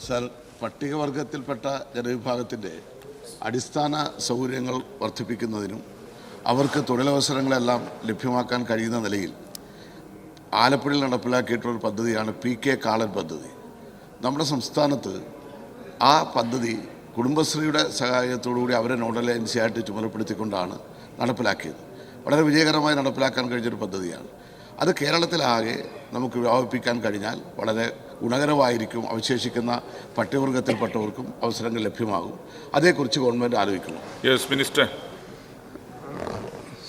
Sir പട്ടികവർഗത്തിൽപ്പെട്ട ജനവിഭാഗത്തിന്റെ അടിസ്ഥാന സൗകര്യങ്ങൾ വർദ്ധിപ്പിക്കുന്നതിനും അവർക്ക് തൊഴിലവസരങ്ങളെല്ലാം ലഭ്യമാക്കാൻ കഴിയുന്ന നിലയിൽ ആലപ്പുഴയിൽ നടപ്പിലാക്കിയിട്ടുള്ള ഒരു പദ്ധതിയാണ് പി കെ കാളൻ പദ്ധതി. നമ്മുടെ സംസ്ഥാനത്ത് ആ പദ്ധതി കുടുംബശ്രീയുടെ സഹായത്തോടുകൂടി അവരെ നോഡൽ ഏജൻസിയായിട്ട് ചുമതലപ്പെടുത്തിക്കൊണ്ടാണ് നടപ്പിലാക്കിയത്. വളരെ വിജയകരമായി നടപ്പിലാക്കാൻ കഴിഞ്ഞൊരു പദ്ധതിയാണ്. അത് കേരളത്തിലാകെ നമുക്ക് വ്യാപിപ്പിക്കാൻ കഴിഞ്ഞാൽ വളരെ ഗുണകരമായിരിക്കും അവശേഷിക്കുന്ന പട്ടികവർഗത്തിൽപ്പെട്ടവർക്കും അവസരങ്ങൾ ലഭ്യമാകും. അതേക്കുറിച്ച് ഗവൺമെന്റ് ആലോചിക്കുന്നു. യെസ് മിനിസ്റ്റർ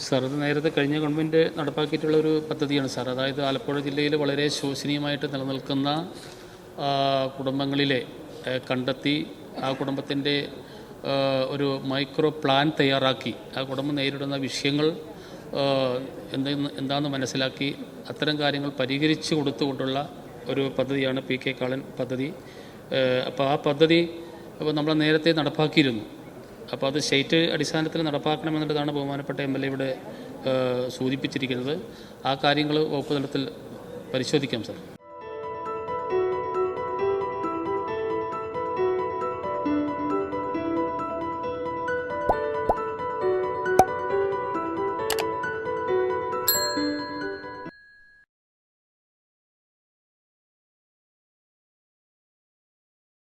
സാർ ഇത് നേരത്തെ കഴിഞ്ഞ ഗവൺമെന്റ് നടപ്പാക്കിയിട്ടുള്ള ഒരു പദ്ധതിയാണ് സാർ. അതായത് ആലപ്പുഴ ജില്ലയിൽ വളരെ ശോചനീയമായിട്ട് നിലനിൽക്കുന്ന കുടുംബങ്ങളിലെ കണ്ടെത്തി ആ കുടുംബത്തിന്റെ ഒരു മൈക്രോ പ്ലാൻ തയ്യാറാക്കി ആ കുടുംബം നേരിടുന്ന വിഷയങ്ങൾ എന്തെന്ന് എന്താണെന്ന് മനസ്സിലാക്കി അത്തരം കാര്യങ്ങൾ പരിഹരിച്ചു കൊടുത്തുകൊണ്ടുള്ള ഒരു പദ്ധതിയാണ് പി കെ കാളൻ പദ്ധതി. അപ്പോൾ ആ പദ്ധതി അപ്പോൾ നമ്മൾ നേരത്തെ നടപ്പാക്കിയിരുന്നു. അപ്പോൾ അത് സ്റ്റേറ്റ് അടിസ്ഥാനത്തിൽ നടപ്പാക്കണമെന്നുള്ളതാണ് ബഹുമാനപ്പെട്ട എം എൽ എ ഇവിടെ സൂചിപ്പിച്ചിരിക്കുന്നത്. ആ കാര്യങ്ങൾ വകുപ്പ് തലത്തിൽ പരിശോധിക്കാം സാർ.